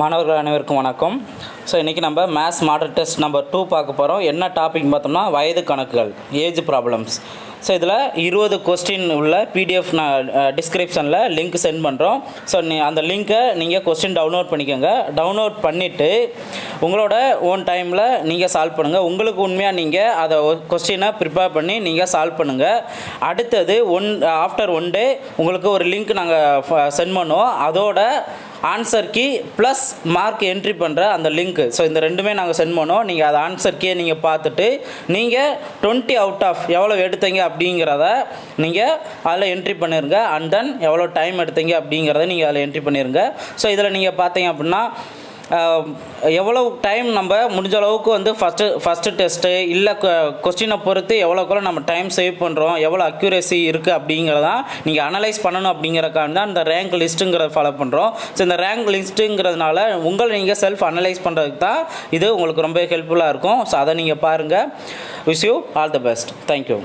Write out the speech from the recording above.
மாணவர்கள் அனைவருக்கும் வணக்கம். ஸோ இன்றைக்கி நம்ம maths model test number two பார்க்க போகிறோம் என்ன டாபிக் பார்த்தோம்னா வயது கணக்குகள் ஏஜ் ப்ராப்ளம்ஸ் ஸோ இதில் இருபது கொஸ்டின் உள்ள பிடிஎஃப் நான் டிஸ்கிரிப்ஷனில் லிங்க் சென்ட் பண்ணுறோம் ஸோ நீ அந்த லிங்க்கை நீங்கள் கொஸ்டின் டவுன்லோட் பண்ணிக்கோங்க. டவுன்லோட் பண்ணிவிட்டு உங்களோட ஓன் டைமில் நீங்கள் சால்வ் பண்ணுங்கள் உங்களுக்கு உண்மையாக நீங்கள் அதை கொஸ்டினை ப்ரிப்பேர் பண்ணி நீங்கள் சால்வ் பண்ணுங்கள் அடுத்தது ஒன் ஆஃப்டர் ஒன் டே உங்களுக்கு ஒரு லிங்க் நாங்கள் சென்ட் பண்ணுவோம். அதோட answer key plus mark entry பண்ணுற அந்த லிங்க்கு ஸோ இந்த ரெண்டுமே நாங்கள் சென்ட் பண்ணோம் நீங்கள் அதை ஆன்சர் கீயை நீங்கள் பார்த்துட்டு நீங்கள் டுவெண்ட்டி அவுட் ஆஃப் எவ்வளோ எடுத்தீங்க அப்படிங்கிறத நீங்கள் அதில் என்ட்ரி பண்ணிருங்க. அண்ட் தென் எவ்வளோ டைம் எடுத்தீங்க அப்படிங்கிறத நீங்கள் அதில் என்ட்ரி பண்ணிருங்க. ஸோ இதில் நீங்கள் பார்த்தீங்க அப்படின்னா எவ்வளோ டைம் நம்ம முடிஞ்ச அளவுக்கு வந்து ஃபஸ்ட்டு ஃபஸ்ட்டு டெஸ்ட்டு இல்லை கொஸ்டினை பொறுத்து எவ்வளோக்குள்ள நம்ம டைம் சேவ் பண்ணுறோம் எவ்வளோ அக்யூரேசி இருக்குது அப்படிங்கிறதான் நீங்கள் அனலைஸ் பண்ணணும் அப்படிங்கிறக்கான தான் இந்த ரேங்க் லிஸ்ட்டுங்கிறத ஃபாலோ பண்ணுறோம் ஸோ இந்த ரேங்க் லிஸ்ட்டுங்கிறதுனால உங்களை நீங்கள் செல்ஃப் அனலைஸ் பண்ணுறதுக்கு தான் இது உங்களுக்கு ரொம்ப ஹெல்ப்ஃபுல்லாக இருக்கும். ஸோ அதை நீங்கள் பாருங்கள் wish you all the best thank you